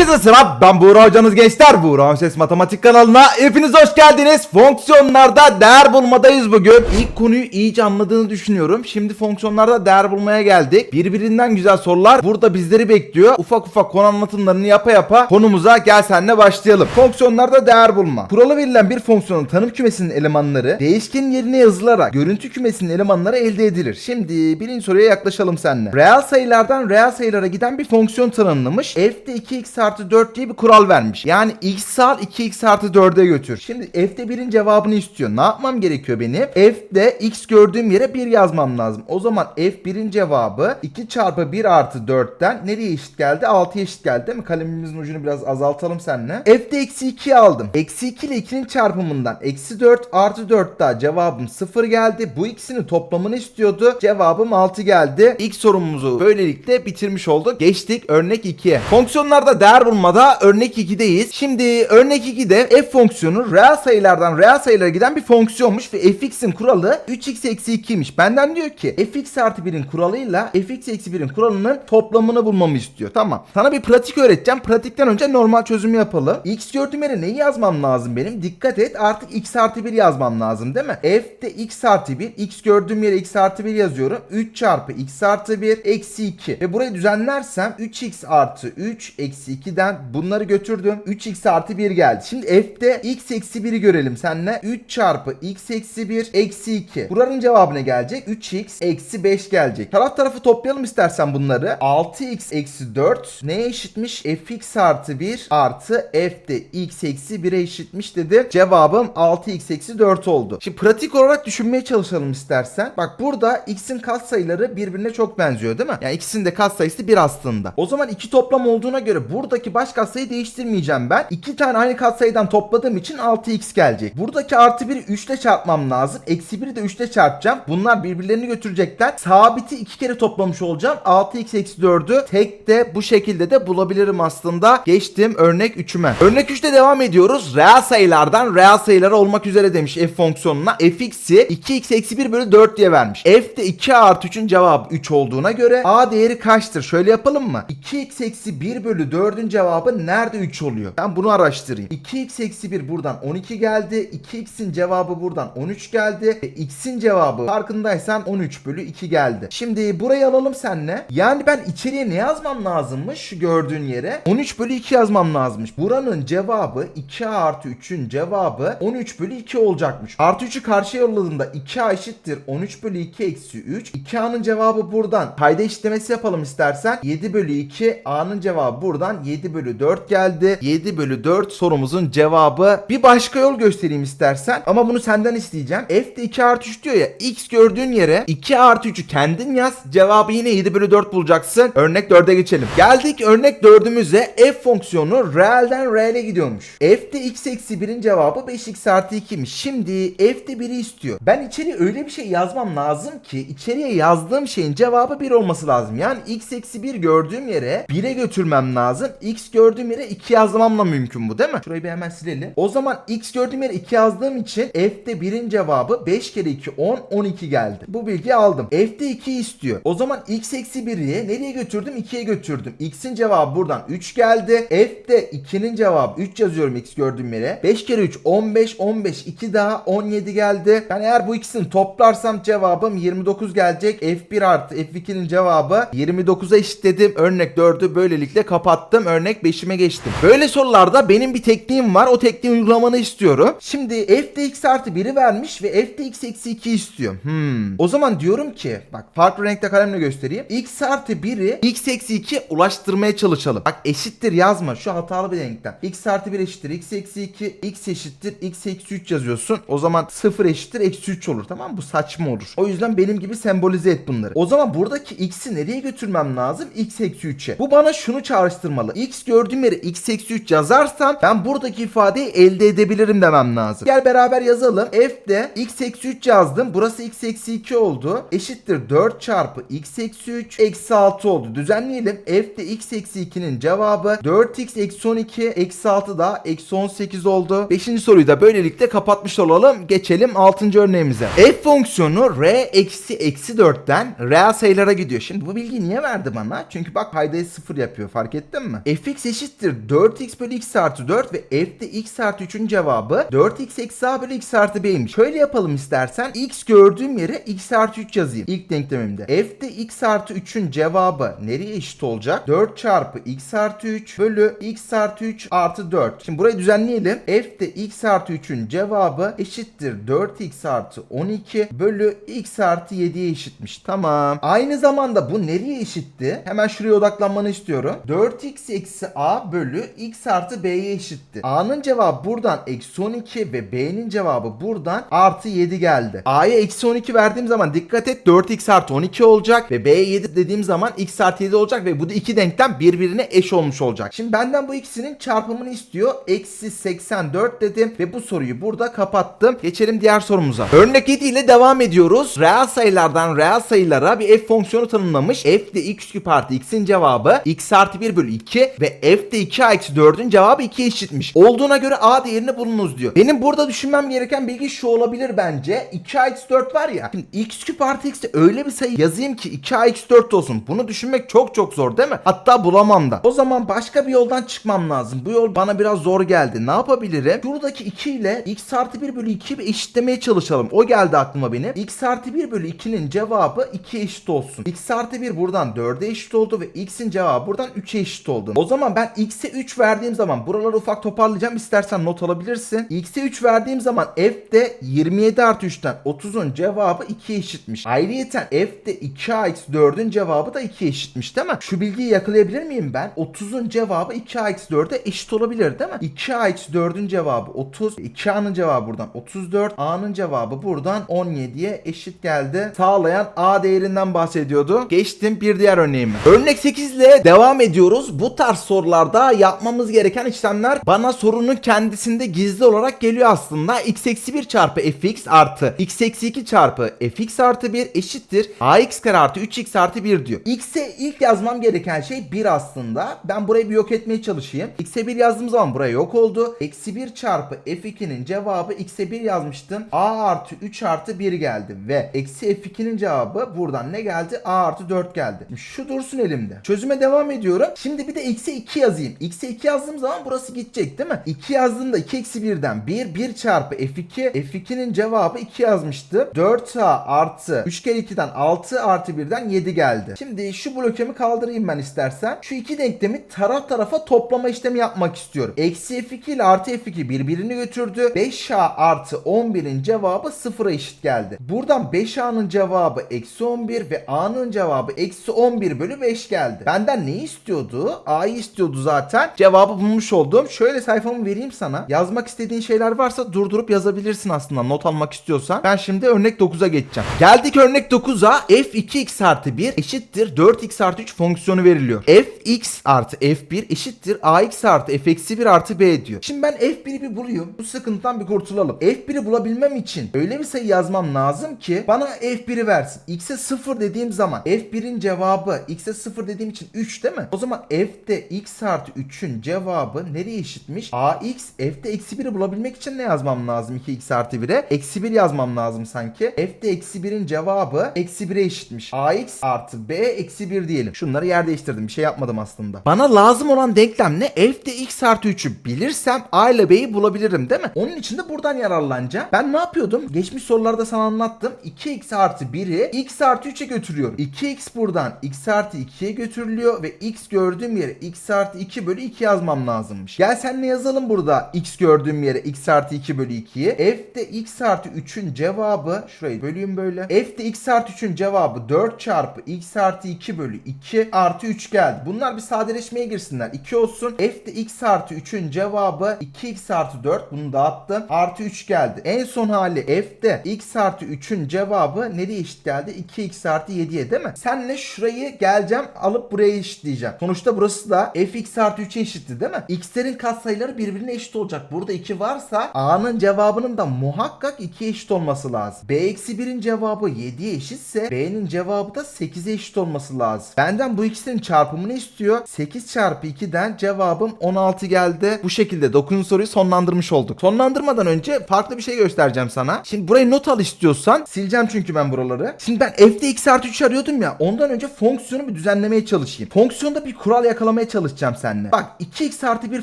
Herkese selam ben Buğra hocanız gençler. Buğra Ses Matematik kanalına hepiniz hoş geldiniz. Fonksiyonlarda değer bulmadayız bugün. İlk konuyu iyice anladığını düşünüyorum. Şimdi fonksiyonlarda değer bulmaya geldik. Birbirinden güzel sorular burada bizleri bekliyor. Ufak ufak konu anlatımlarını yapa yapa konumuza gel senle başlayalım. Fonksiyonlarda değer bulma. Kuralı verilen bir fonksiyonun tanım kümesinin elemanları Değişkenin yerine yazılarak görüntü kümesinin elemanları elde edilir. Şimdi birinci soruya yaklaşalım seninle. Reel sayılardan reel sayılara giden bir fonksiyon tanımlamış. F'de 2x artı 4 diye bir kural vermiş. Yani x al 2x artı 4'e götür. Şimdi f'de 1'in cevabını istiyor. Ne yapmam gerekiyor benim? F'de x gördüğüm yere 1 yazmam lazım. O zaman f1'in cevabı 2 çarpı 1 artı 4'ten nereye eşit geldi? 6'ya eşit geldi değil mi? Kalemimizin ucunu biraz azaltalım seninle. F'de eksi 2'yi aldım. Eksi 2 ile 2'nin çarpımından eksi 4 artı 4 daha cevabım 0 geldi. Bu ikisinin toplamını istiyordu. Cevabım 6 geldi. İlk sorumuzu böylelikle bitirmiş olduk. Geçtik örnek 2'ye. Fonksiyonlarda değer bulmada örnek 2'deyiz. Şimdi örnek 2'de f fonksiyonu reel sayılardan reel sayılara giden bir fonksiyonmuş ve fx'in kuralı 3x eksi 2'ymiş. Benden diyor ki fx artı 1'in kuralıyla fx eksi 1'in kuralının toplamını bulmamı istiyor. Tamam. Sana bir pratik öğreteceğim. Pratikten önce normal çözümü yapalım. x gördüğüm yere neyi yazmam lazım benim? Dikkat et artık x artı 1 yazmam lazım değil mi? f'de x artı 1 x gördüğüm yere x artı 1 yazıyorum. 3 çarpı x artı 1 eksi 2 ve burayı düzenlersem 3x artı 3 eksi 2'den bunları götürdüm. 3x artı 1 geldi. Şimdi f'de x eksi 1'i görelim seninle. 3 çarpı x eksi 1 eksi 2. Buranın cevabı ne gelecek? 3x eksi 5 gelecek. Taraf tarafı toplayalım istersen bunları. 6x eksi 4 neye eşitmiş? fx artı 1 artı f'de x eksi 1'e eşitmiş dedi. Cevabım 6x eksi 4 oldu. Şimdi pratik olarak düşünmeye çalışalım istersen. Bak burada x'in katsayıları birbirine çok benziyor değil mi? Yani ikisinin de katsayısı 1 aslında. O zaman iki toplam olduğuna göre buradaki baş katsayıyı değiştirmeyeceğim ben. İki tane aynı katsayıdan topladığım için 6x gelecek. Buradaki artı 1'i 3 ile çarpmam lazım. Eksi 1'i de 3 ile çarpacağım. Bunlar birbirlerini götürecekler. Sabiti iki kere toplamış olacağım. 6x eksi 4'ü tek de bu şekilde de bulabilirim aslında. Geçtim örnek 3'üme. Örnek 3'te devam ediyoruz. Reel sayılardan reel sayılara olmak üzere demiş f fonksiyonuna. fx'i 2x eksi 1 bölü 4 diye vermiş. f'de 2 artı 3'ün cevabı 3 olduğuna göre a değeri kaçtır? Şöyle yapalım mı? 2x eksi 1 bölü 4'ün cevabı nerede 3 oluyor? Ben bunu araştırayım. 2x eksi 1 buradan 12 geldi. 2x'in cevabı buradan 13 geldi. E, x'in cevabı farkındaysan 13 bölü 2 geldi. Şimdi burayı alalım senle. Yani ben içeriye ne yazmam lazımmış şu gördüğün yere? 13 bölü 2 yazmam lazımmış. Buranın cevabı 2 artı 3'ün cevabı 13 bölü 2 olacakmış. Artı 3'ü karşıya yolladığında 2a eşittir 13 bölü 2 eksi 3. 2a'nın cevabı buradan. Payda işlemesi yapalım istersen. 7 bölü 2 a'nın cevabı buradan 7 bölü 4 geldi. 7 bölü 4 sorumuzun cevabı. Bir başka yol göstereyim istersen. Ama bunu senden isteyeceğim. F'de 2 artı 3 diyor ya. X gördüğün yere 2 artı 3'ü kendin yaz. Cevabı yine 7 bölü 4 bulacaksın. Örnek 4'e geçelim. Geldik örnek 4'ümüze. F fonksiyonu reelden reele gidiyormuş. F'de x eksi 1'in cevabı 5x artı 2'ymiş. Şimdi F'de 1'i istiyor. Ben içeriye öyle bir şey yazmam lazım ki içeriye yazdığım şeyin cevabı 1 olması lazım. Yani x eksi 1 gördüğüm yere 1'e götürmem lazım. X gördüğüm yere 2 yazmamla mümkün bu değil mi? Şurayı bir hemen silelim. O zaman x gördüğüm yere 2 yazdığım için F'de 1'in cevabı 5 kere 2 10 12 geldi. Bu bilgiyi aldım. F'de 2 istiyor. O zaman x eksi 1'i nereye götürdüm? 2'ye götürdüm. X'in cevabı buradan 3 geldi. F'de 2'nin cevabı 3 yazıyorum x gördüğüm yere. 5 kere 3 15 15 2 daha 17 geldi. Ben eğer bu ikisini toplarsam cevabım 29 gelecek. F1 artı F2'nin cevabı 29'a eşitledim. Örnek 4'ü böylelikle kapattım. Örnek 5'ime geçtim. Böyle sorularda benim bir tekniğim var. O tekniği uygulamanı istiyorum. Şimdi f'de x artı 1'i vermiş ve f'de x eksi 2 istiyor. Hmm. O zaman diyorum ki bak farklı renkte kalemle göstereyim. x artı 1'i x eksi 2 ulaştırmaya çalışalım. Bak eşittir yazma. Şu hatalı bir denklem. x artı 1 eşittir x eksi 2. x eşittir x eksi 3 yazıyorsun. O zaman 0 eşittir eksi 3 olur. Tamam mı? Bu saçma olur. O yüzden benim gibi sembolize et bunları. O zaman buradaki x'i nereye götürmem lazım? x eksi 3'e. Bu bana şunu çağrıştırmalı. X gördüğüm yere x eksi 3 yazarsam ben buradaki ifadeyi elde edebilirim demem lazım. Gel beraber yazalım. f'de x eksi 3 yazdım. Burası x eksi 2 oldu. Eşittir 4 çarpı x eksi 3 eksi 6 oldu. Düzenleyelim. f'de x eksi 2'nin cevabı 4x eksi 12 eksi 6 da eksi 18 oldu. 5. soruyu da böylelikle kapatmış olalım. Geçelim 6. örneğimize. f fonksiyonu r eksi eksi 4'ten reel sayılara gidiyor. Şimdi bu bilgiyi niye verdi bana? Çünkü bak paydayı 0 yapıyor fark ettin mi? Fx eşittir 4x bölü x artı 4 ve f'de x artı 3'ün cevabı 4x eksi a bölü x artı b'ymiş. Şöyle yapalım istersen x gördüğüm yere x artı 3 yazayım ilk denklemimde. f'de x artı 3'ün cevabı nereye eşit olacak? 4 çarpı x artı 3 bölü x artı 3 artı 4. Şimdi burayı düzenleyelim. f'de x artı 3'ün cevabı eşittir 4x artı 12 bölü x artı 7'ye eşitmiş. Tamam. Aynı zamanda bu nereye eşitti? Hemen şuraya odaklanmanı istiyorum. 4x eksi a bölü x artı b'ye eşitti. A'nın cevabı buradan eksi 12 ve b'nin cevabı buradan artı 7 geldi. A'ya eksi 12 verdiğim zaman dikkat et 4x artı 12 olacak ve b'ye 7 dediğim zaman x artı 7 olacak ve bu da iki denklem birbirine eş olmuş olacak. Şimdi benden bu ikisinin çarpımını istiyor. Eksi 84 dedim ve bu soruyu burada kapattım. Geçelim diğer sorumuza. Örnek 7 ile devam ediyoruz. Reel sayılardan reel sayılara bir f fonksiyonu tanımlamış. f de x küp artı x'in cevabı x artı 1 bölü 2 ve f de 2 eksi 4'ün cevabı 2 eşitmiş. Olduğuna göre a değerini bulunuz diyor. Benim burada düşünmem gereken bilgi şu olabilir bence. 2 eksi 4 var ya. Şimdi x küp artı x de öyle bir sayı yazayım ki 2 eksi 4 olsun. Bunu düşünmek çok çok zor değil mi? Hatta bulamam da. O zaman başka bir yoldan çıkmam lazım. Bu yol bana biraz zor geldi. Ne yapabilirim? Şuradaki 2 ile x artı 1 bölü 2'yi bir eşitlemeye çalışalım. O geldi aklıma benim. x artı 1 bölü 2'nin cevabı 2 eşit olsun. x artı 1 buradan 4'e eşit oldu ve x'in cevabı buradan 3'e eşit oldu. O zaman ben x'e 3 verdiğim zaman buraları ufak toparlayacağım. İstersen not alabilirsin. x'e 3 verdiğim zaman f de 27 artı 3'ten 30'un cevabı 2'ye eşitmiş. Ayrıyeten f de 2a eksi 4'ün cevabı da 2'ye eşitmiş değil mi? Şu bilgiyi yakalayabilir miyim ben? 30'un cevabı 2a eksi 4'e eşit olabilir değil mi? 2a eksi 4'ün cevabı 30. 2a'nın cevabı buradan 34. a'nın cevabı buradan 17'ye eşit geldi. Sağlayan a değerinden bahsediyordu. Geçtim bir diğer örneğime. Örnek 8 ile devam ediyoruz. Bu tarz sorularda yapmamız gereken işlemler bana sorunun kendisinde gizli olarak geliyor aslında. x eksi 1 çarpı fx artı x eksi 2 çarpı fx artı 1 eşittir. ax kare artı 3x artı 1 diyor. x'e ilk yazmam gereken şey 1 aslında. Ben burayı bir yok etmeye çalışayım. x'e 1 yazdığım zaman buraya yok oldu. Eksi 1 çarpı f2'nin cevabı x'e 1 yazmıştım. a artı 3 artı 1 geldi. Ve eksi f2'nin cevabı buradan ne geldi? a artı 4 geldi. Şu dursun elimde. Çözüme devam ediyorum. Şimdi bir de x'e 2 yazayım. x'e 2 yazdığım zaman burası gidecek değil mi? 2 yazdığımda 2 eksi 1'den 1. 1 çarpı f2. f2'nin cevabı 2 yazmıştım. 4a artı 3 kere 2'den 6 artı 1'den 7 geldi. Şimdi şu blokemi kaldırayım ben istersen. Şu iki denklemi taraf tarafa toplama işlemi yapmak istiyorum. Eksi f2 ile artı f2 birbirini götürdü. 5a artı 11'in cevabı 0'a eşit geldi. Buradan 5a'nın cevabı eksi 11 ve a'nın cevabı eksi 11 bölü 5 geldi. Benden ne istiyordu? A'yı istiyordu zaten. Cevabı bulmuş oldum. Şöyle sayfamı vereyim sana. Yazmak istediğin şeyler varsa durdurup yazabilirsin aslında not almak istiyorsan. Ben şimdi örnek 9'a geçeceğim. Geldik örnek 9'a. f2x artı 1 eşittir 4x artı 3 fonksiyonu veriliyor. fx artı f1 eşittir ax artı f eksi 1 artı b diyor. Şimdi ben f1'i bir bulayım. Bu sıkıntıdan bir kurtulalım. f1'i bulabilmem için öyle bir sayı yazmam lazım ki bana f1'i versin. x'e 0 dediğim zaman f1'in cevabı x'e 0 dediğim için 3 değil mi? O zaman f'de x artı 3'ün cevabı nereye eşitmiş? ax f'de eksi 1'i bulabilmek için ne yazmam lazım 2x artı 1'e? Eksi 1 yazmam lazım sanki. f'de eksi 1'in cevabı eksi 1'e eşitmiş. ax artı b eksi 1 diyelim. Şunları yer değiştirdim. Bir şey yapmadım aslında. Bana lazım olan denklem ne? f'de x artı 3'ü bilirsem a ile b'yi bulabilirim değil mi? Onun için de buradan yararlanacağım. Ben ne yapıyordum? Geçmiş sorularda sana anlattım. 2x artı 1'i x artı 3'e götürüyorum. 2x buradan x artı 2'ye götürülüyor ve x gördüğüm yere x artı 2 bölü 2 yazmam lazımmış. Gel senle yazalım burada x gördüğüm yere x artı 2 bölü 2'yi. f'de x artı 3'ün cevabı şurayı böleyim böyle. f'de x artı 3'ün cevabı 4 çarpı x artı 2 bölü 2 artı 3 geldi. Bunlar bir sadeleşmeye girsinler. 2 olsun. f'de x artı 3'ün cevabı 2x artı 4. Bunu dağıttım. Artı 3 geldi. En son hali f'de x artı 3'ün cevabı nereye eşit geldi? 2x artı 7'ye değil mi? Senle şurayı geleceğim alıp buraya eşitleyeceğim. Sonuçta burası da fx artı 3'e eşitti değil mi? x'lerin katsayıları birbirine eşit olacak. Burada 2 varsa a'nın cevabının da muhakkak 2'ye eşit olması lazım. b eksi 1'in cevabı 7'ye eşitse b'nin cevabı da 8'e eşit olması lazım. Benden bu ikisinin çarpımını istiyor. 8 çarpı 2'den cevabım 16 geldi. Bu şekilde 9. soruyu sonlandırmış olduk. Sonlandırmadan önce farklı bir şey göstereceğim sana. Şimdi burayı not al istiyorsan. Sileceğim çünkü ben buraları. Şimdi ben f'de x artı 3 arıyordum ya. Ondan önce fonksiyonu bir düzenlemeye çalışayım. Fonksiyonda bir kural yakala yakalamaya çalışacağım seninle. Bak 2x artı 1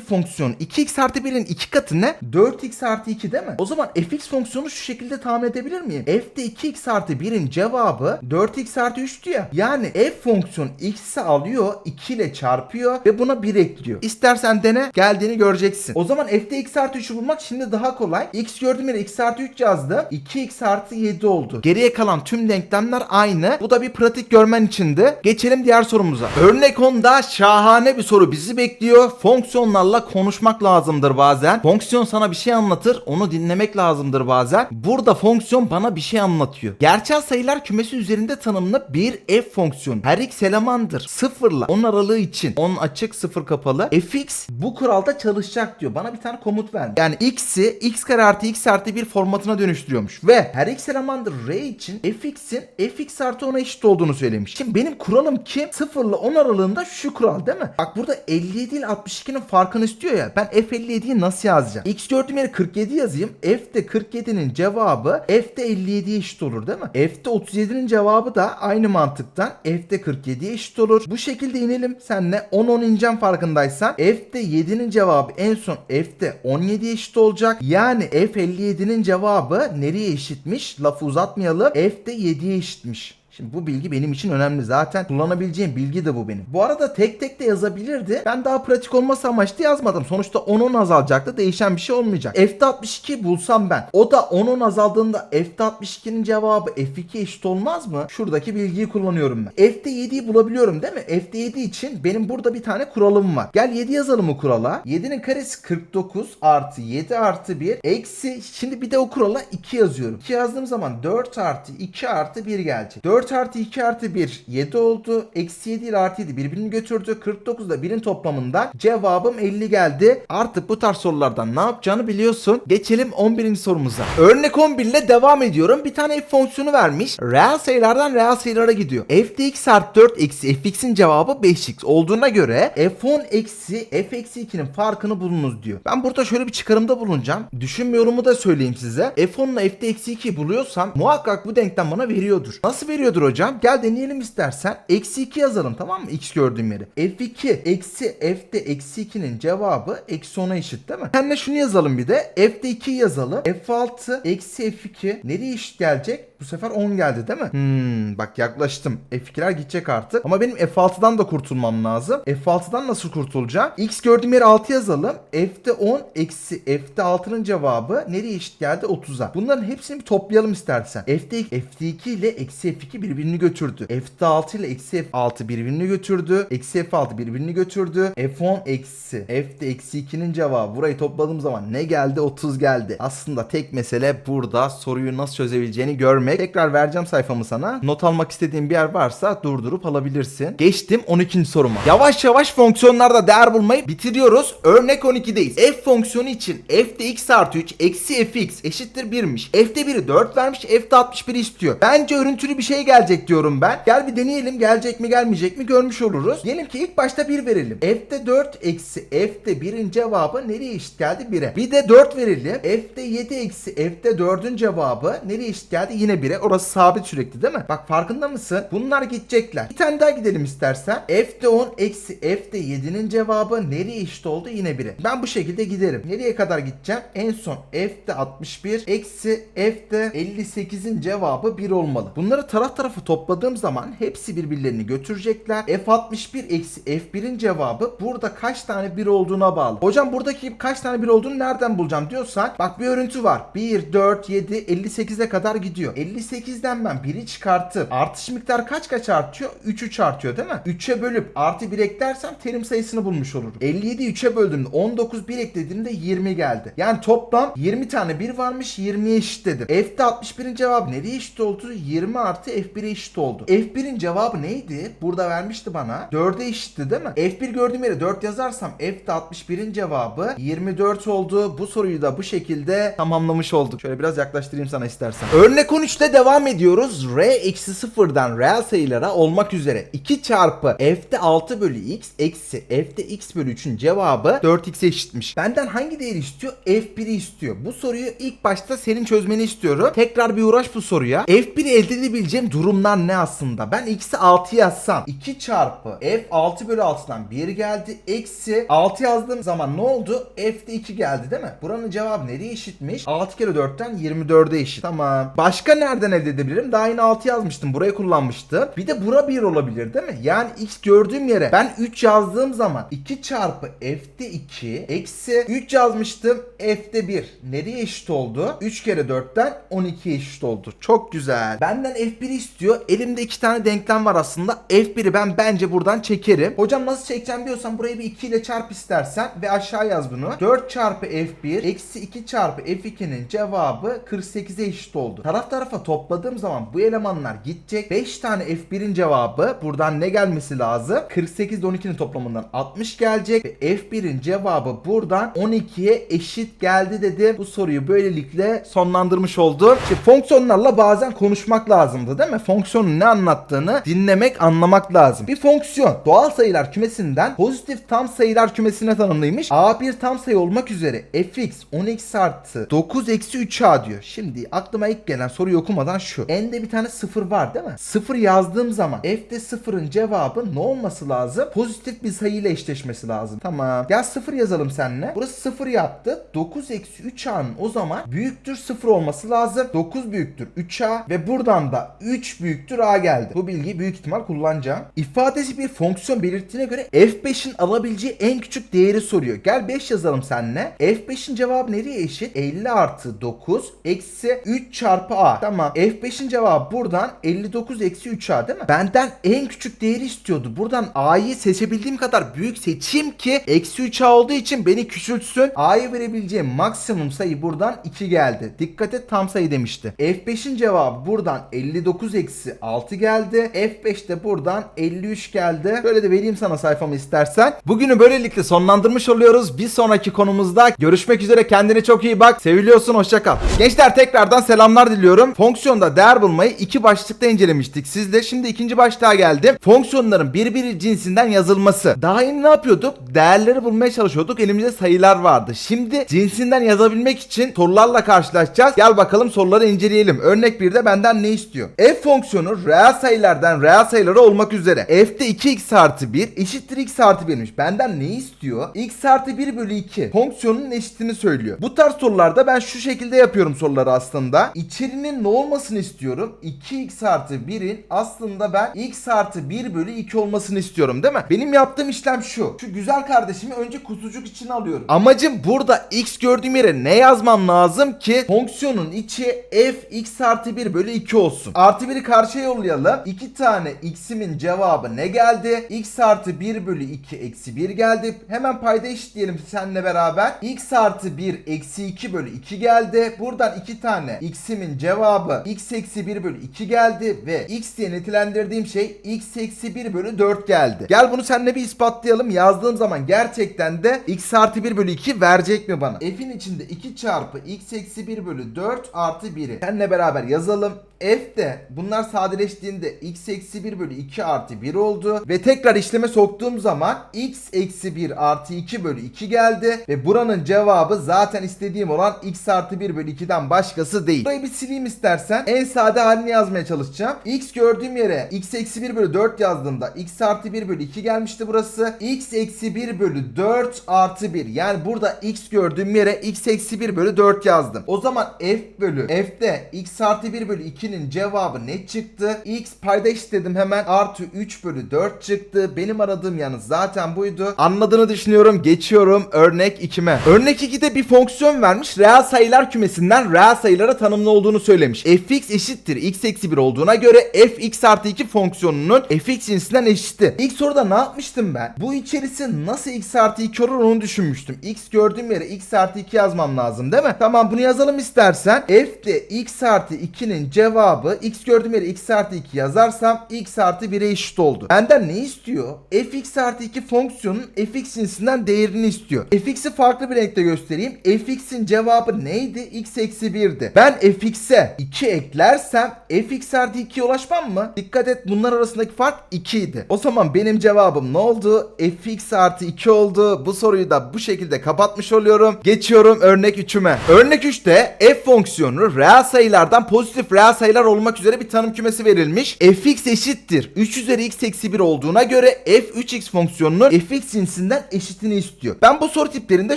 fonksiyonu. 2x artı 1'in 2 katı ne? 4x artı 2 değil mi? O zaman fx fonksiyonu şu şekilde tahmin edebilir miyim? f'de 2x artı 1'in cevabı 4x artı 3'tü ya. Yani f fonksiyon x'i alıyor 2 ile çarpıyor ve buna 1 ekliyor. İstersen dene geldiğini göreceksin. O zaman f'de x artı 3'ü bulmak şimdi daha kolay. x gördüğüm yere x artı 3 yazdım. 2x artı 7 oldu. Geriye kalan tüm denklemler aynı. Bu da bir pratik görmen içindi. Geçelim diğer sorumuza. Örnek 10'da şahane bir soru bizi bekliyor. Fonksiyonlarla konuşmak lazımdır bazen. Fonksiyon sana bir şey anlatır. Onu dinlemek lazımdır bazen. Burada fonksiyon bana bir şey anlatıyor. Gerçel sayılar kümesi üzerinde tanımlı bir f fonksiyonu. Her x elemandır. 0 ile 10 aralığı için 10 açık 0 kapalı. fx bu kuralda çalışacak diyor. Bana bir tane komut ver. Yani x'i x kare artı x artı 1 formatına dönüştürüyormuş. Ve her x elemandır r için fx'in fx artı 10'a eşit olduğunu söylemiş. Şimdi benim kuralım kim? 0 ile 10 aralığında şu kural değil mi? Bak burada 57 ile 62'nin farkını istiyor ya. Ben f57'yi nasıl yazacağım? x gördüğüm yere 47 yazayım. f de 47'nin cevabı f de 57'ye eşit olur değil mi? f de 37'nin cevabı da aynı mantıktan f de 47'ye eşit olur. Bu şekilde inelim senle 10-10 ineceğim farkındaysan. f de 7'nin cevabı en son f de 17'ye eşit olacak. Yani f 57'nin cevabı nereye eşitmiş? Lafı uzatmayalım. f de 7'ye eşitmiş. Şimdi bu bilgi benim için önemli. Zaten kullanabileceğim bilgi de bu benim. Bu arada tek tek de yazabilirdi. Ben daha pratik olması amaçlı yazmadım. Sonuçta 10'un azalacaktı. Değişen bir şey olmayacak. F'de 62 bulsam ben. O da 10'un azaldığında F'de 62'nin cevabı F2 eşit olmaz mı? Şuradaki bilgiyi kullanıyorum ben. F'de 7'yi bulabiliyorum değil mi? F'de 7 için benim burada bir tane kuralım var. Gel 7 yazalım mı kurala? 7'nin karesi 49 artı 7 artı 1 eksi şimdi bir de o kurala 2 yazıyorum. 2 yazdığım zaman 4 artı 2 artı 1 gelecek. 4 artı 2 artı 1 7 oldu. Eksi 7 ile artı 7 birbirini götürdü. 49 da 1'in toplamından cevabım 50 geldi. Artık bu tarz sorulardan ne yapacağını biliyorsun. Geçelim 11. sorumuza. Örnek 11 ile devam ediyorum. Bir tane f fonksiyonu vermiş. Reel sayılardan reel sayılara gidiyor. f'de x artı 4 eksi fx'in cevabı 5x olduğuna göre f10 eksi f eksi 2'nin farkını bulunuz diyor. Ben burada şöyle bir çıkarımda bulunacağım. Düşünmüyorumu da söyleyeyim size. f10 ile f'de eksi 2'yi buluyorsam muhakkak bu denklem bana veriyordur. Nasıl veriyordur hocam? Gel deneyelim istersen. Eksi 2 yazalım tamam mı? x gördüğüm yere. f2 eksi f'de eksi 2'nin cevabı eksi 10'a eşit değil mi? De şunu yazalım bir de. f'de 2 yazalım. f6 eksi f2 nereye eşit gelecek? Bu sefer 10 geldi değil mi? Hmm, bak yaklaştım. F2'ler gidecek artık. Ama benim F6'dan da kurtulmam lazım. F6'dan nasıl kurtulacağım? X gördüğüm yere 6 yazalım. F'de 10 eksi F'de 6'nın cevabı nereye eşit geldi? 30'a. Bunların hepsini bir toplayalım istersen. F'de F'de 2 ile eksi F2 birbirini götürdü. F'de 6 ile eksi F6 birbirini götürdü. Eksi F6 birbirini götürdü. F10 eksi F'de eksi 2'nin cevabı burayı topladığım zaman ne geldi? 30 geldi. Aslında tek mesele burada soruyu nasıl çözebileceğini görmek. Tekrar vereceğim sayfamı sana. Not almak istediğin bir yer varsa durdurup alabilirsin. Geçtim 12. soruma. Yavaş yavaş fonksiyonlarda değer bulmayı bitiriyoruz. Örnek 12'deyiz. F fonksiyonu için f'de x artı 3 eksi fx eşittir 1'miş. F'de 1'i 4 vermiş. F'de 61 istiyor. Bence örüntülü bir şey gelecek diyorum ben. Gel bir deneyelim. Gelecek mi gelmeyecek mi görmüş oluruz. Diyelim ki ilk başta 1 verelim. F'de 4 eksi f'de 1'in cevabı nereye eşit geldi? 1'e. Bir de 4 verelim. F'de 7 eksi f'de 4'ün cevabı nereye eşit geldi? Yine 1'e. Orası sabit sürekli değil mi? Bak farkında mısın? Bunlar gidecekler. Bir tane daha gidelim istersen. F'de 10 eksi f'de 7'nin cevabı nereye eşit oldu? Yine 1'e. Ben bu şekilde giderim. Nereye kadar gideceğim? En son f'de 61 eksi f'de 58'in cevabı 1 olmalı. Bunları taraf tarafı topladığım zaman hepsi birbirlerini götürecekler. F61 eksi F1'in cevabı burada kaç tane 1 olduğuna bağlı. Hocam buradaki kaç tane 1 olduğunu nereden bulacağım diyorsan bak bir örüntü var. 1, 4, 7, 58'e kadar gidiyor. 58'den ben 1'i çıkartıp artış miktarı kaç kaç artıyor? 3 3 artıyor değil mi? 3'e bölüp artı 1 eklersem terim sayısını bulmuş olurum. 57'yi 3'e böldüğümde 19 1 eklediğimde 20 geldi. Yani toplam 20 tane 1 varmış 20'ye eşitledim. F'de 61'in cevabı nereye eşit oldu? 20 artı F1'e eşit oldu. F1'in cevabı neydi? Burada vermişti bana. 4'e eşitti değil mi? F1 gördüğüm yere 4 yazarsam F'de 61'in cevabı 24 oldu. Bu soruyu da bu şekilde tamamlamış olduk. Şöyle biraz yaklaştırayım sana istersen. Örnek 13 13'te devam ediyoruz. R eksi sıfırdan reel sayılara olmak üzere 2 çarpı f'de 6 bölü x eksi f'de x bölü 3'ün cevabı 4x'e eşitmiş. Benden hangi değeri istiyor? f1'i istiyor. Bu soruyu ilk başta senin çözmeni istiyorum. Tekrar bir uğraş bu soruya. f1'i elde edebileceğim durumlar ne aslında? Ben x'i 6 yazsam 2 çarpı f 6 bölü 6'dan 1 geldi. Eksi 6 yazdığım zaman ne oldu? f'de 2 geldi değil mi? Buranın cevabı nereye eşitmiş? 6 kere 4'ten 24'e eşit. Tamam. Başka nereden elde edebilirim? Daha yine 6 yazmıştım. Buraya kullanmıştım. Bir de bura 1 olabilir değil mi? Yani x gördüğüm yere ben 3 yazdığım zaman 2 çarpı f'de 2 eksi 3 yazmıştım. f'de 1. Nereye eşit oldu? 3 kere 4'ten 12'ye eşit oldu. Çok güzel. Benden f1'i istiyor. Elimde iki tane denklem var aslında. f1'i ben bence buradan çekerim. Hocam nasıl çekeceğim diyorsan burayı bir 2 ile çarp istersen ve aşağı yaz bunu. 4 çarpı f1 eksi 2 çarpı f2'nin cevabı 48'e eşit oldu. Taraf tarafa topladığım zaman bu elemanlar gidecek. 5 tane f1'in cevabı buradan ne gelmesi lazım? 48 ile 12'nin toplamından 60 gelecek ve f1'in cevabı buradan 12'ye eşit geldi dedim. Bu soruyu böylelikle sonlandırmış oldum. İşte fonksiyonlarla bazen konuşmak lazımdı değil mi? Fonksiyonun ne anlattığını dinlemek, anlamak lazım. Bir fonksiyon doğal sayılar kümesinden pozitif tam sayılar kümesine tanımlıymış. A1 tam sayı olmak üzere fx 10x artı 9 eksi 3a diyor. Şimdi aklıma ilk gelen soruyu okumadan şu. n'de bir tane sıfır var değil mi? Sıfır yazdığım zaman f'de sıfırın cevabı ne olması lazım? Pozitif bir sayı ile eşleşmesi lazım. Tamam. Gel sıfır yazalım seninle. Burası sıfır yaptı. 9 eksi 3a'nın o zaman büyüktür sıfır olması lazım. 9 büyüktür 3a ve buradan da 3 büyüktür a geldi. Bu bilgiyi büyük ihtimal kullanacağım. İfadesi bir fonksiyon belirttiğine göre f5'in alabileceği en küçük değeri soruyor. Gel 5 yazalım seninle. f5'in cevabı nereye eşit? 50 artı 9 eksi 3 çarpı a. Tamam. f5'in cevabı buradan 59 eksi 3a değil mi? Benden en küçük değeri istiyordu. Buradan a'yı seçebildiğim kadar büyük seçeyim ki eksi 3a olduğu için beni küçültsün. a'yı verebileceğim maksimum sayı buradan 2 geldi. Dikkat et tam sayı demişti. f5'in cevabı buradan 59 eksi 6 geldi. f5 de buradan 53 geldi. Böyle de vereyim sana sayfamı istersen. Bugünü böylelikle sonlandırmış oluyoruz. Bir sonraki konumuzda görüşmek üzere. Kendine çok iyi bak. Seviliyorsun. Hoşça kal. Gençler tekrardan selamlar diliyorum. Fonksiyonda değer bulmayı iki başlıkta incelemiştik. Sizde şimdi ikinci başlığa geldim. Fonksiyonların birbiri cinsinden yazılması. Daha yeni ne yapıyorduk? Değerleri bulmaya çalışıyorduk. Elimizde sayılar vardı. Şimdi cinsinden yazabilmek için sorularla karşılaşacağız. Gel bakalım soruları inceleyelim. Örnek 1'de benden ne istiyor? F fonksiyonu reel sayılardan reel sayılara olmak üzere. F'de 2x artı 1 eşittir x artı 1'miş. Benden ne istiyor? x artı 1 bölü 2 fonksiyonun eşitini söylüyor. Bu tarz sorularda ben şu şekilde yapıyorum soruları aslında. İçerinin ne olmasını istiyorum? 2x artı 1'in aslında ben x artı 1 bölü 2 olmasını istiyorum değil mi? Benim yaptığım işlem şu. Şu güzel kardeşimi önce kutucuk içine alıyorum. Amacım burada x gördüğüm yere ne yazmam lazım ki fonksiyonun içi f x artı 1 bölü 2 olsun. Artı 1'i karşıya yollayalım. 2 tane x'imin cevabı ne geldi? x artı 1 bölü 2 eksi 1 geldi. Hemen payda eşitleyelim seninle beraber. x artı 1 eksi 2 bölü 2 geldi. Buradan 2 tane x'imin cevabı x eksi 1 bölü 2 geldi ve x diye nitelendirdiğim şey x eksi 1 bölü 4 geldi. Gel bunu seninle bir ispatlayalım. Yazdığım zaman gerçekten de x artı 1 bölü 2 verecek mi bana? f'in içinde 2 çarpı x eksi 1 bölü 4 artı 1'i. Seninle beraber yazalım. F de bunlar sadeleştiğinde x eksi 1 bölü 2 artı 1 oldu. Ve tekrar işleme soktuğum zaman x eksi 1 artı 2 bölü 2 geldi. Ve buranın cevabı zaten istediğim olan x artı 1 bölü 2'den başkası değil. Burayı bir sileyim istersen. En sade halini yazmaya çalışacağım. x gördüğüm yere x eksi 1 bölü 4 yazdığımda x artı 1 bölü 2 gelmişti burası. x eksi 1 bölü 4 artı 1. Yani burada x gördüğüm yere x eksi 1 bölü 4 yazdım. O zaman f bölü f'de x artı 1 bölü 2'nin cevabı ne çıktı? x payda eşitledim hemen artı 3 bölü 4 çıktı. Benim aradığım yanıt zaten buydu. Anladığını düşünüyorum. Geçiyorum örnek 2'me. Örnek 2'de bir fonksiyon vermiş. Reel sayılar kümesinden reel sayılara tanımlı olduğunu söylemiş. fx eşittir x eksi 1 olduğuna göre fx artı 2 fonksiyonunun fx cinsinden eşitti. İlk soruda ne yapmıştım ben? Bu içerisi nasıl x artı 2 olur onu düşünmüştüm. x gördüğüm yere x artı 2 yazmam lazım değil mi? Tamam bunu yazalım istersen. f de x artı 2'nin cevabı cevabı x gördüğüm yere x artı 2 yazarsam x artı 1'e eşit oldu. Benden ne istiyor? fx artı 2 fonksiyonun fx cinsinden değerini istiyor. fx'i farklı bir renkte göstereyim. fx'in cevabı neydi? x eksi 1'di. Ben fx'e 2 eklersem fx artı 2'ye ulaşmam mı? Dikkat et bunlar arasındaki fark 2 idi. O zaman benim cevabım ne oldu? fx artı 2 oldu. Bu soruyu da bu şekilde kapatmış oluyorum. Geçiyorum örnek 3'üme. Örnek 3'te f fonksiyonu reel sayılardan pozitif reel sayılar olmak üzere bir tanım kümesi verilmiş. fx eşittir 3 üzeri x eksi 1 olduğuna göre f 3x fonksiyonunun fx cinsinden eşitini istiyor. Ben bu soru tiplerinde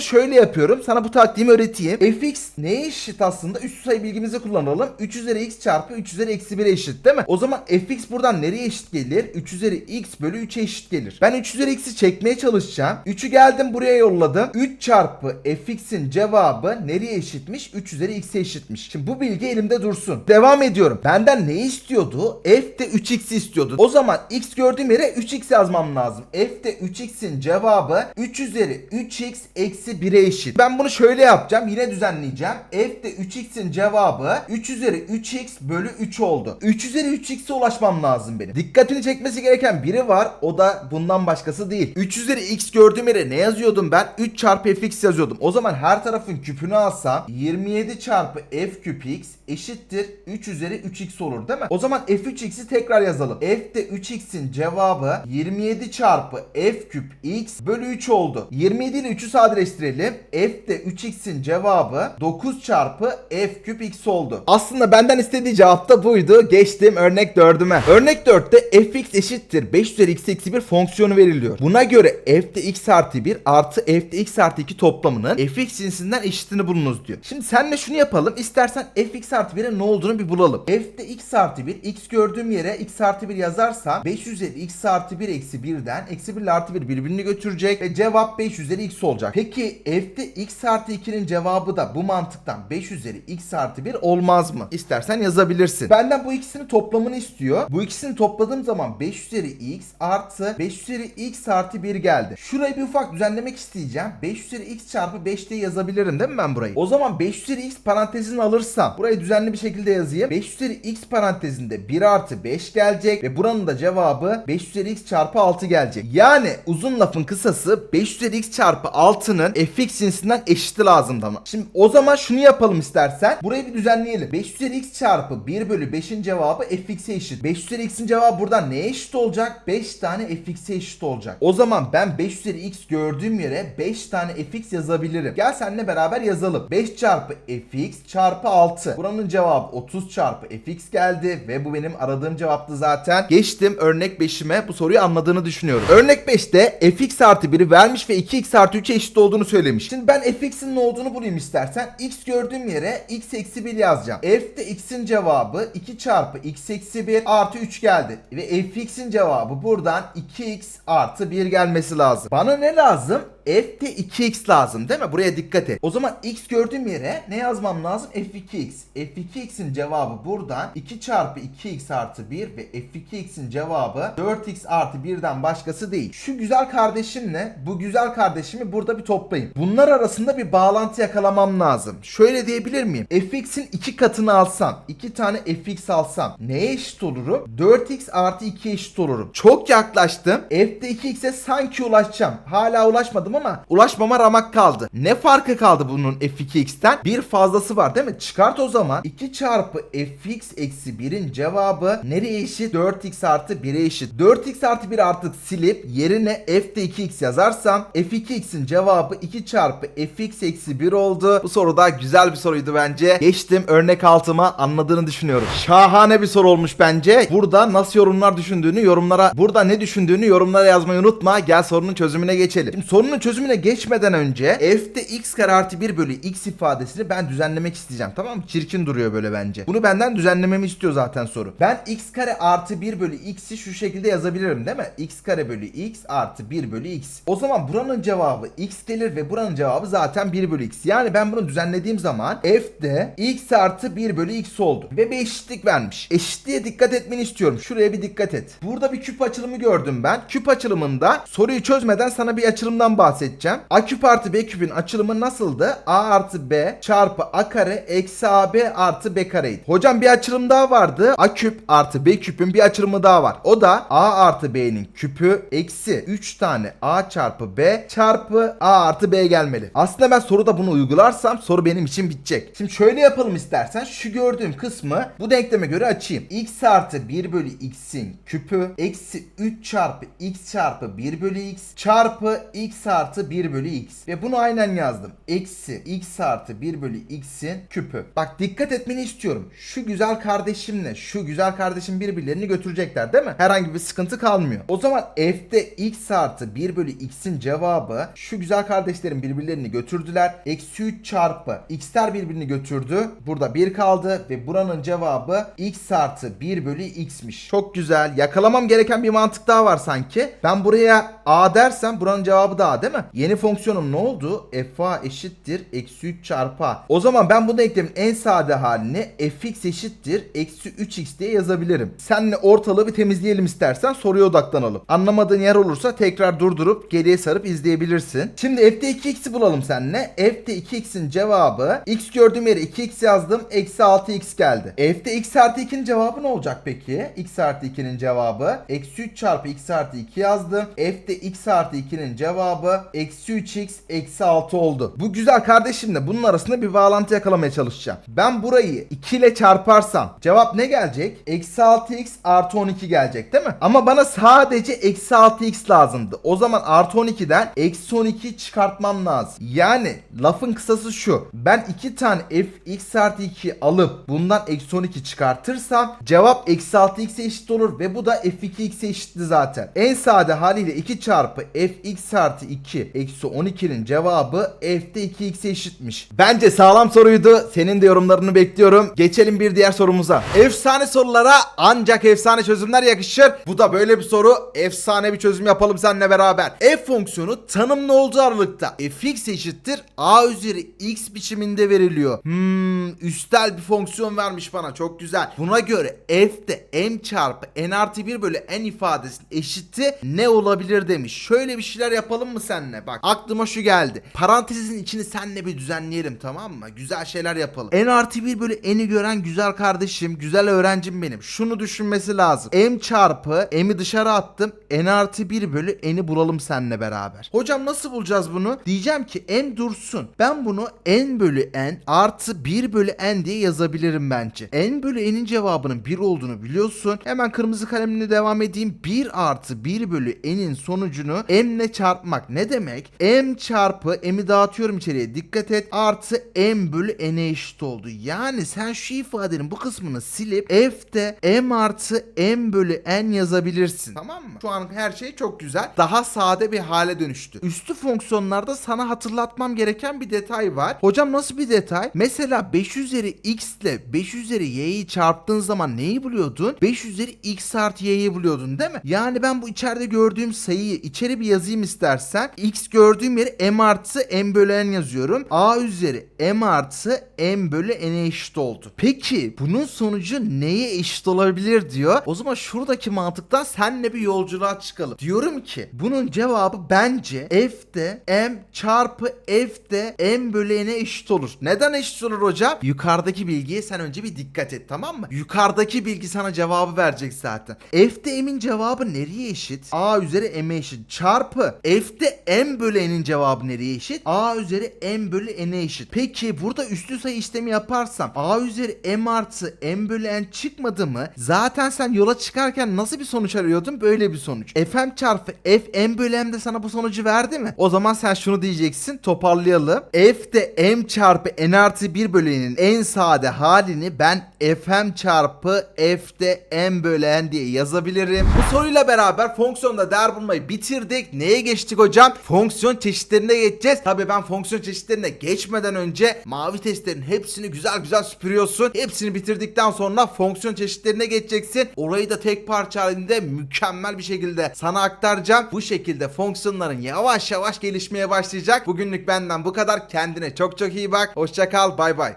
şöyle yapıyorum. Sana bu taktiğimi öğreteyim. fx neye eşit aslında? Üst sayı bilgimizi kullanalım. 3 üzeri x çarpı 3 üzeri eksi 1'e eşit değil mi? O zaman fx buradan nereye eşit gelir? 3 üzeri x bölü 3'e eşit gelir. Ben 3 üzeri x'i çekmeye çalışacağım. 3'ü geldim buraya yolladım. 3 çarpı fx'in cevabı nereye eşitmiş? 3 üzeri x'e eşitmiş. Şimdi bu bilgi elimde dursun. Devam ediyorum. Benden ne istiyordu? F de 3x istiyordu. O zaman x gördüğüm yere 3x yazmam lazım. F de 3x'in cevabı 3 üzeri 3x eksi 1'e eşit. Ben bunu şöyle yapacağım. Yine düzenleyeceğim. F de 3x'in cevabı 3 üzeri 3x bölü 3 oldu. 3 üzeri 3x'e ulaşmam lazım benim. Dikkatini çekmesi gereken biri var. O da bundan başkası değil. 3 üzeri x gördüğüm yere ne yazıyordum ben? 3 çarpı fx yazıyordum. O zaman her tarafın küpünü alsam 27 çarpı f küp x eşittir 3 üzeri 3x olur değil mi? O zaman f3x'i tekrar yazalım. f de 3x'in cevabı 27 çarpı f küp x bölü 3 oldu. 27 ile 3'ü sadeleştirelim. f de 3x'in cevabı 9 çarpı f küp x oldu. Aslında benden istediği cevap da buydu. Geçtim örnek 4'üme. Örnek 4'te fx eşittir 5 üzeri x eksi 1 fonksiyonu veriliyor. Buna göre f de x artı 1 artı f de x artı 2 toplamının fx cinsinden eşitini bulunuz diyor. Şimdi senle şunu yapalım. İstersen fx artı 1'e ne olduğunu bir bulalım. F de x artı 1 x gördüğüm yere x artı 1 yazarsam 5 üzeri x artı 1 eksi 1'den eksi 1 ile artı 1 birbirini götürecek ve cevap 5 üzeri x olacak. Peki f de x artı 2'nin cevabı da bu mantıktan 5 üzeri x artı 1 olmaz mı? İstersen yazabilirsin. Benden bu ikisinin toplamını istiyor. Bu ikisini topladığım zaman 5 üzeri x artı 5 üzeri x artı 1 geldi. Şurayı bir ufak düzenlemek isteyeceğim. 5 üzeri x çarpı 5 diye yazabilirim değil mi ben burayı? O zaman 5 üzeri x parantezini alırsam burayı düzenli bir şekilde yazayım. 5 üzeri x parantezinde 1 artı 5 gelecek ve buranın da cevabı 5 üzeri x çarpı 6 gelecek. Yani uzun lafın kısası 5 üzeri x çarpı 6'nın fx cinsinden eşiti lazım bana. Şimdi o zaman şunu yapalım istersen. Burayı bir düzenleyelim. 5 üzeri x çarpı 1 bölü 5'in cevabı fx'e eşit. 5 üzeri x'in cevabı buradan neye eşit olacak? 5 tane fx'e eşit olacak. O zaman ben 5 üzeri x gördüğüm yere 5 tane fx yazabilirim. Gel seninle beraber yazalım. 5 çarpı fx çarpı 6. Buranın cevabı 30 çarpı fx geldi ve bu benim aradığım cevaptı zaten. Geçtim örnek 5'ime bu soruyu anladığını düşünüyorum. Örnek 5'te fx artı 1'i vermiş ve 2x artı 3'e eşit olduğunu söylemiş. Şimdi ben fx'in ne olduğunu bulayım istersen. x gördüğüm yere x eksi 1 yazacağım. f de x'in cevabı 2 çarpı x eksi 1 artı 3 geldi. Ve fx'in cevabı buradan 2x artı 1 gelmesi lazım. Bana ne lazım? F'de 2x lazım değil mi? Buraya dikkat et. O zaman x gördüğüm yere ne yazmam lazım? f2x. f2x'in cevabı buradan 2 çarpı 2x artı 1 ve f2x'in cevabı 4x artı 1'den başkası değil. Şu güzel kardeşimle bu güzel kardeşimi burada bir toplayın. Bunlar arasında bir bağlantı yakalamam lazım. Şöyle diyebilir miyim? fx'in 2 katını alsam, 2 tane fx alsam neye eşit olurum? 4x artı 2 eşit olurum. Çok yaklaştım. f'de 2x'e sanki ulaşacağım. Hala ulaşmadım ama ulaşmama ramak kaldı. Ne farkı kaldı bunun f2x'ten? Bir fazlası var değil mi? Çıkart o zaman. 2 çarpı fx eksi 1'in cevabı nereye eşit? 4x artı 1'e eşit. 4x artı 1 artık silip yerine f'de 2x yazarsam f2x'in cevabı 2 çarpı fx eksi 1 oldu. Bu soru da güzel bir soruydu bence. Geçtim örnek altıma anladığını düşünüyorum. Şahane bir soru olmuş bence. Burada nasıl yorumlar düşündüğünü yorumlara burada ne düşündüğünü yorumlara yazmayı unutma. Gel sorunun çözümüne geçelim. Şimdi sorunun çözümüne geçmeden önce f'de x kare artı 1 bölü x ifadesini ben düzenlemek isteyeceğim. Tamam mı? Çirkin duruyor böyle bence. Bunu benden düzenlememi istiyor zaten soru. Ben x kare artı 1 bölü x'i şu şekilde yazabilirim değil mi? x kare bölü x artı 1 bölü x. O zaman buranın cevabı x gelir ve buranın cevabı zaten 1 bölü x. Yani ben bunu düzenlediğim zaman f'de x artı 1 bölü x oldu. Ve bir eşitlik vermiş. Eşitliğe dikkat etmeni istiyorum. Şuraya bir dikkat et. Burada bir küp açılımı gördüm ben. Küp açılımında soruyu çözmeden sana bir açılımdan bahsedeyim bahsedeceğim. A küp artı B küpün açılımı nasıldı? A artı B çarpı A kare eksi AB artı B kareydi. Hocam bir açılım daha vardı. A küp artı B küpün bir açılımı daha var. O da A artı B'nin küpü eksi 3 tane A çarpı B çarpı A artı B gelmeli. Aslında ben soruda bunu uygularsam soru benim için bitecek. Şimdi şöyle yapalım istersen. Şu gördüğüm kısmı bu denkleme göre açayım. x artı 1 bölü x'in küpü eksi 3 çarpı x çarpı 1 bölü x çarpı x artı 1 bölü x. Ve bunu aynen yazdım. Eksi x artı 1 bölü x'in küpü. Bak dikkat etmeni istiyorum. Şu güzel kardeşimle şu güzel kardeşim birbirlerini götürecekler değil mi? Herhangi bir sıkıntı kalmıyor. O zaman f'de x artı 1 bölü x'in cevabı şu güzel kardeşlerin birbirlerini götürdüler. Eksi 3 çarpı x'ler birbirini götürdü. Burada 1 kaldı ve buranın cevabı x artı 1 bölü x'miş. Çok güzel. Yakalamam gereken bir mantık daha var sanki. Ben buraya a dersem buranın cevabı da a değil mi? Yeni fonksiyonum ne oldu? fa eşittir eksi 3 çarpı a. O zaman ben bu denklemin en sade halini fx eşittir eksi 3x diye yazabilirim. Senle ortalığı bir temizleyelim istersen soruya odaklanalım. Anlamadığın yer olursa tekrar durdurup geriye sarıp izleyebilirsin. Şimdi f'de 2x'i bulalım seninle. f'de 2x'in cevabı x gördüğüm yere 2x yazdım. Eksi 6x geldi. f'de x artı 2'nin cevabı ne olacak peki? x artı 2'nin cevabı eksi 3 çarpı x artı 2 yazdım. f'de x artı 2'nin cevabı eksi 3x eksi 6 oldu. Bu güzel kardeşimle bunun arasında bir bağlantı yakalamaya çalışacağım. Ben burayı 2 ile çarparsam cevap ne gelecek? Eksi 6x artı 12 gelecek değil mi? Ama bana sadece eksi 6x lazımdı. O zaman artı 12'den eksi 12 çıkartmam lazım. Yani lafın kısası şu. Ben 2 tane f x artı 2 alıp bundan eksi 12 çıkartırsam cevap eksi 6x'e eşit olur ve bu da f2x'e eşitti zaten. En sade haliyle 2 çarpı fx artı 2 eksi 12'nin cevabı f'de 2x'e eşitmiş. Bence sağlam soruydu. Senin de yorumlarını bekliyorum. Geçelim bir diğer sorumuza. Efsane sorulara ancak efsane çözümler yakışır. Bu da böyle bir soru. Efsane bir çözüm yapalım seninle beraber. F fonksiyonu tanımlı olduğu aralıkta fx eşittir a üzeri x biçiminde veriliyor. Hmm, üstel bir fonksiyon vermiş bana. Çok güzel. Buna göre f'de m çarpı n artı 1 bölü n ifadesinin eşiti ne olabilir demiş. Şöyle bir şeyler yapalım mı seninle? Bak aklıma şu geldi. Parantezin içini seninle bir düzenleyelim tamam mı? Güzel şeyler yapalım. n artı 1 bölü n'i gören güzel kardeşim, güzel öğrencim benim. Şunu düşünmesi lazım. m çarpı m'i dışarı attım. n artı 1 bölü n'i bulalım seninle beraber. Hocam nasıl bulacağız bunu? Diyeceğim ki n dursun. Ben bunu n bölü n artı 1 bölü n diye yazabilirim bence. n bölü n'in cevabının 1 olduğunu biliyorsun. Hemen kırmızı kalemle devam edeyim. 1 artı 1 bölü n'in sonucunu m ile çarpmak ne demek? m çarpı m'i dağıtıyorum içeriye dikkat et. Artı m bölü n'e eşit oldu. Yani sen şu ifadenin bu kısmını silip f'de m artı m bölü n yazabilirsin. Tamam mı? Şu an her şey çok güzel. Daha sade bir hale dönüştü. Üstü fonksiyonlarda sana hatırlatmam gereken bir detay var. Hocam nasıl bir detay? Mesela 5 üzeri x ile 5 üzeri y'yi çarptığın zaman neyi buluyordun? 5 üzeri x artı y'yi buluyordun değil mi? Yani ben bu içeride gördüğüm sayıyı içeri bir yazayım istersen. X gördüğüm yere m artı m bölü n yazıyorum. a üzeri m artı m bölü n'e eşit oldu. Peki bunun sonucu neye eşit olabilir diyor. O zaman şuradaki mantıktan senle bir yolculuğa çıkalım. Diyorum ki bunun cevabı bence f'de m çarpı f'de m bölü n'e eşit olur. Neden eşit olur hocam? Yukarıdaki bilgiye sen önce bir dikkat et tamam mı? Yukarıdaki bilgi sana cevabı verecek zaten. F'de m'in cevabı nereye eşit? A üzeri m'e eşit. Çarpı f'de m bölü n'in cevabı nereye eşit? A üzeri m bölü n'e eşit. Peki burada üstü sayı işlemi yaparsam A üzeri m artı m bölü n çıkmadı mı? Zaten sen yola çıkarken nasıl bir sonuç arıyordun? Böyle bir sonuç. fm çarpı f m bölü m de sana bu sonucu verdi mi? O zaman sen şunu diyeceksin. Toparlayalım. f de m çarpı n artı 1 bölü n'in en sade halini ben fm çarpı f de m bölü n diye yazabilirim. Bu soruyla beraber fonksiyonda değer bulmayı bitirdik. Neye geçtik hocam? Fonksiyon çeşitlerine geçeceğiz. Tabii ben fonksiyon çeşitlerine geçmeden önce mavi testlerin hepsini güzel güzel süpürüyorsun. Hepsini bitirdikten sonra fonksiyon çeşitlerine geçeceksin. Orayı da tek parça halinde mükemmel bir şekilde sana aktaracağım. Bu şekilde fonksiyonların yavaş yavaş gelişmeye başlayacak. Bugünlük benden bu kadar. Kendine çok çok iyi bak. Hoşça kal. Bay bay.